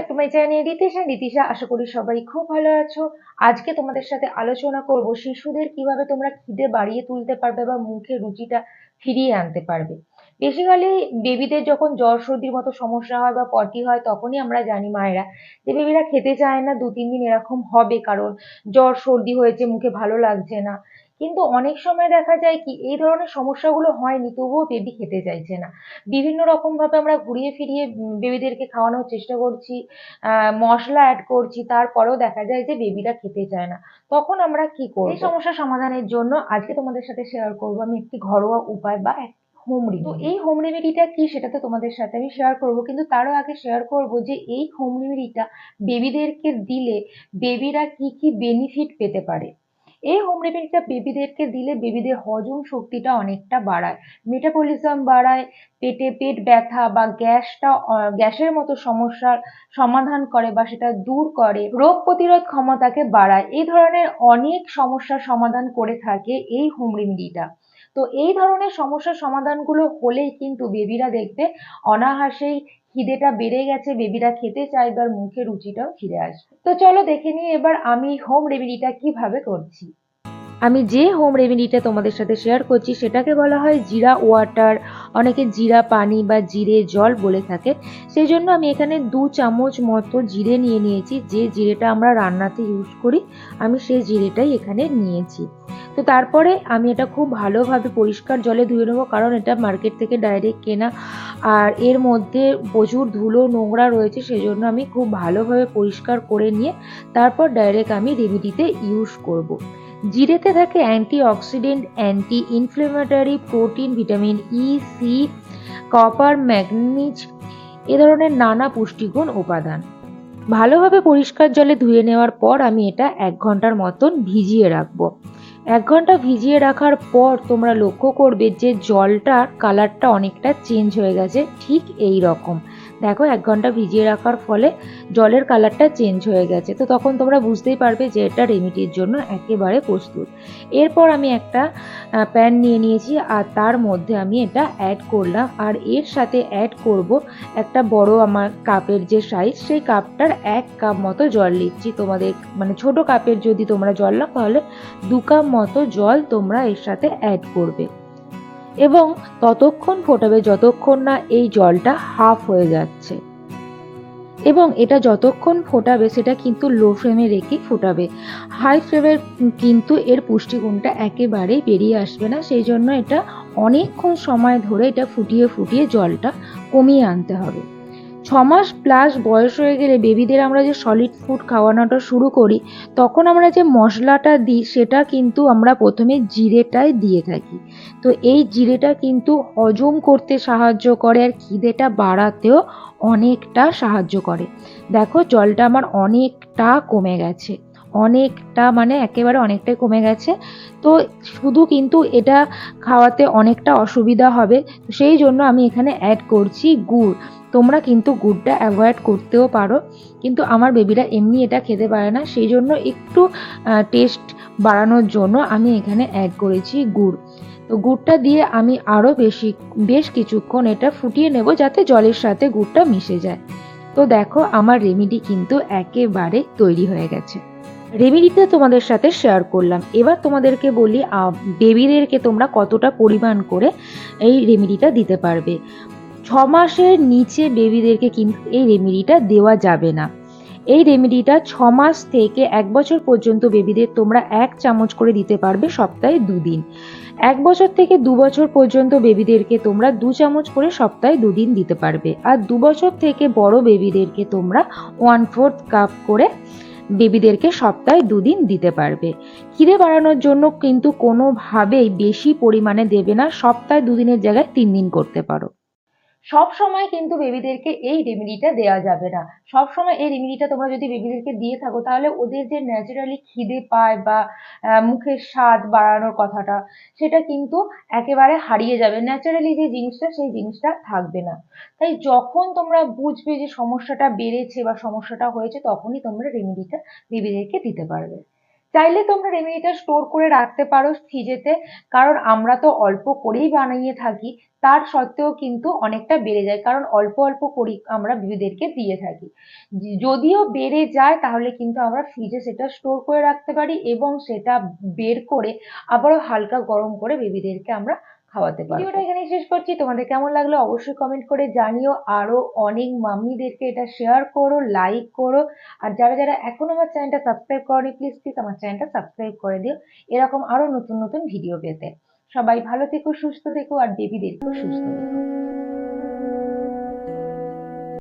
Back to my channel Ritisha Ritisha আশা করি সবাই খুব ভালো আছো। আজকে তোমাদের সাথে আলোচনা করব শিশুদের কীভাবে তোমরা খিদে বাড়িয়ে তুলতে পারবে বা মুখে রুচিটা ফিরিয়ে আনতে পারবে। বেসিক্যালি বেবিদের যখন জ্বর সর্দির মতো সমস্যা হয় বা পটি হয়, তখনই আমরা জানি মায়েরা যে বেবিরা খেতে চায় না দু তিন দিন এরকম হবে কারণ জ্বর সর্দি হয়েছে, মুখে ভালো লাগছে না। কিন্তু অনেক সময় দেখা যায় কি, এই ধরনের সমস্যাগুলো হয়নি, তবুও বেবি খেতে চাইছে না। বিভিন্ন রকম ভাবে আমরা ঘুরিয়ে ফিরিয়ে বেবিদেরকে খাওয়ানোর চেষ্টা করছি মশলা অ্যাড করছি, তারপরেও দেখা যায় যে বেবিরা খেতে চায় না। তখন আমরা কি করব? এই সমস্যা সমাধানের জন্য আজকে তোমাদের সাথে শেয়ার করব আমি একটি ঘরোয়া উপায় বা হোম রেমেডি তো এই হোম রেমেডিটা কি সেটা তো তোমাদের সাথে আমি শেয়ার করব, কিন্তু তারও আগে শেয়ার করব যে এই হোম রেমেডিটা বেবিদেরকে দিলে বেবিরা কি কি বেনিফিট পেতে পারে? এই হোম রেমেডিটা বেবিদেরকে দিলে বেবিদের হজম শক্তিটা অনেকটা বাড়ায়। মেটাবলিজম বাড়ায়, পেটে পেট ব্যথা বা গ্যাসটা গ্যাসের মতো সমস্যার সমাধান করে বা সেটা দূর করে, রোগ প্রতিরোধ ক্ষমতাকে বাড়ায়। এই ধরনের অনেক সমস্যার সমাধান করে থাকে এই হোম রেমেডিটা তো এই ধরনের সমস্যার সমাধানগুলো হলেই কিন্তু বেবিরা দেখবে অনাহাসেই খিদেটা বেড়ে গেছে, বেবিরা খেতে চাইবে আর মুখে রুচিটাও ফিরে আসবে। তো চলো দেখে নিই এবার আমি হোম রেমেডিটা কীভাবে করছি। আমি যে হোম রেমেডিটা তোমাদের সাথে শেয়ার করছি, সেটাকে বলা হয় জিরা ওয়াটার অনেকে জিরা পানি বা জিরে জল বলে থাকে। সেই জন্য আমি এখানে দু চামচ মতো জিরে নিয়ে নিয়েছি। যে জিরেটা আমরা রান্নাতে ইউজ করি, আমি সেই জিরেটাই এখানে নিয়েছি। তো তারপরে আমি এটা খুব ভালোভাবে পরিষ্কার জলে ধুয়ে নেব, কারণ এটা মার্কেট থেকে ডাইরেক্ট কেনা। আর এর মধ্যে প্রচুর ধুলো নোংরা রয়েছে, সেজন্য আমি খুব ভালোভাবে পরিষ্কার করে নিয়ে তারপর ডাইরেক্ট আমি রেমেডিতে ইউজ করব। জিরেতে থাকে antioxidant anti inflammatory protein, vitamin E C copper manganese, এ ধরনের নানা পুষ্টিগুণ উপাদান। ভালোভাবে পরিষ্কার জলে ধুয়ে নেওয়ার পর আমি এটা এক ঘণ্টার মতন ভিজিয়ে রাখব। এক ঘণ্টা ভিজিয়ে রাখার পর তোমরা লক্ষ্য করবে যে জলটার কালারটা অনেকটা চেঞ্জ হয়ে গেছে, ঠিক এই রকম। দেখো এক ঘণ্টা ভিজিয়ে রাখার ফলে জলের কালারটা চেঞ্জ হয়ে গেছে। তো তখন তোমরা বুঝতেই পারবে যে এটা রেমিডির জন্য একেবারে প্রস্তুত। এরপর আমি একটা প্যান নিয়ে নিয়েছি আর তার মধ্যে আমি এটা অ্যাড করলাম। আর এর সাথে অ্যাড করব একটা বড় আমার কাপের যে সাইজ সেই কাপটার এক কাপ মতো জল নিচ্ছি তোমাদের মানে ছোট কাপের যদি তোমরা জল নাও, তাহলে দু কাপ মতো জল তোমরা এর সাথে অ্যাড করবে। এবং ততক্ষণ ফোটাবে যতক্ষণ না এই জলটা হাফ হয়ে যাচ্ছে। এবং এটা যতক্ষণ ফোটাবে সেটা কিন্তু লো ফ্লেমে রেখে ফোটাবে। হাই ফ্লেমের কিন্তু এর পুষ্টিগুণটা একেবারেই বেরিয়ে আসবে না, সেই জন্য এটা অনেকক্ষণ সময় ধরে এটা ফুটিয়ে ফুটিয়ে জলটা কমিয়ে আনতে হবে। ছ মাস প্লাস বয়স হয়ে গেলে বেবিদের আমরা যে সলিড ফুড খাওয়ানোটা শুরু করি, তখন আমরা যে মশলাটা দিই, সেটা কিন্তু আমরা প্রথমে জিরেটাই দিয়ে থাকি। তো এই জিরেটা কিন্তু হজম করতে সাহায্য করে আর খিদেটা বাড়াতেও অনেকটা সাহায্য করে। দেখো, জলটা আমার অনেকটা কমে গেছে। অনেকটা মানে একেবারে অনেকটাই কমে গেছে। তো শুধু কিন্তু এটা খাওয়াতে অনেকটা অসুবিধা হবে। সেই জন্য আমি এখানে অ্যাড করছি গুড়। তোমরা কিন্তু গুড়টা অ্যাভয়েড করতেও পারো। কিন্তু আমার বেবিরা এমনি এটা খেতে পারে না। সেই জন্য একটু টেস্ট বাড়ানোর জন্য আমি এখানে অ্যাড করেছি গুড়। তো গুড়টা দিয়ে আমি আরও বেশি, বেশ কিছুক্ষণ এটা ফুটিয়ে নেব যাতে জলের সাথে গুড়টা মিশে যায়। তো দেখো আমার রেমিডি কিন্তু একেবারে তৈরি হয়ে গেছে। রেমিডিটা তোমাদের সাথে শেয়ার করলাম। এবার তোমাদেরকে বলি বেবিদেরকে তোমরা কতটা পরিমাণ করে এই রেমিডিটা দিতে পারবে। ছ মাসের নিচে বেবিদেরকে কিন্তু এই রেমেডিটা দেওয়া যাবে না। এই রেমেডিটা ছ মাস থেকে এক বছর পর্যন্ত বেবিদের তোমরা এক চামচ করে দিতে পারবে সপ্তাহে দুদিন। এক বছর থেকে দু বছর পর্যন্ত বেবিদেরকে তোমরা দু চামচ করে সপ্তাহে দুদিন দিতে পারবে। আর দু বছর থেকে বড় বেবিদেরকে তোমরা ওয়ান ফোর্থ কাপ করে বেবিদেরকে সপ্তাহে দুদিন দিতে পারবে। খিদে বাড়ানোর জন্য কিন্তু কোনোভাবেই বেশি পরিমাণে দেবে না, সপ্তাহে দুদিনের জায়গায় তিন দিন করতে পারো। সব সময় কিন্তু বেবিদেরকে এই রেমেডিটা দেওয়া যাবে না। সব সময় এই রেমেডিটা তোমরা যদি বেবিদেরকে দিয়ে থাকো, তাহলে ওদের যে ন্যাচারালি খিদে পায় বা মুখের স্বাদ বাড়ানোর কথাটা, সেটা কিন্তু একেবারে হারিয়ে যাবে। ন্যাচারালি যে জিনিসটা, সেই জিনিসটা থাকবে না। তাই যখন তোমরা বুঝবে যে সমস্যাটা বেড়েছে বা সমস্যাটা হয়েছে, তখনই তোমরা রেমেডিটা বেবিদেরকে দিতে পারবে। চাইলে তোমরা রেমেডিটা স্টোর করে রাখতে পারো ফ্রিজেতে কারণ আমরা তো অল্প করেই বানিয়ে থাকি, তার সত্ত্বেও কিন্তু অনেকটা বেড়ে যায়, কারণ অল্প অল্প করি আমরা বিবিদেরকে দিয়ে থাকি। যদিও বেড়ে যায়, তাহলে কিন্তু আমরা ফ্রিজে সেটা স্টোর করে রাখতে পারি এবং সেটা বের করে আবারও হালকা গরম করে বেবিদেরকে আমরা খাওয়াতে পারব। ভিডিওটা এখানে শেষ করছি। তোমাদের কেমন লাগল অবশ্যই কমেন্ট করে জানিও। আরও অনেক মাম্মিদেরকে এটা শেয়ার করো লাইক করো। আর যারা যারা এখন আমার চ্যানেলটা সাবস্ক্রাইব করনি প্লিজ প্লিজ আমার চ্যানেলটা সাবস্ক্রাইব করে দিও। এরকম আরও নতুন নতুন ভিডিও পেতে। সবাই ভালো থেকো, সুস্থ থেকো, আর বেবিদেরকেও সুস্থ থেকো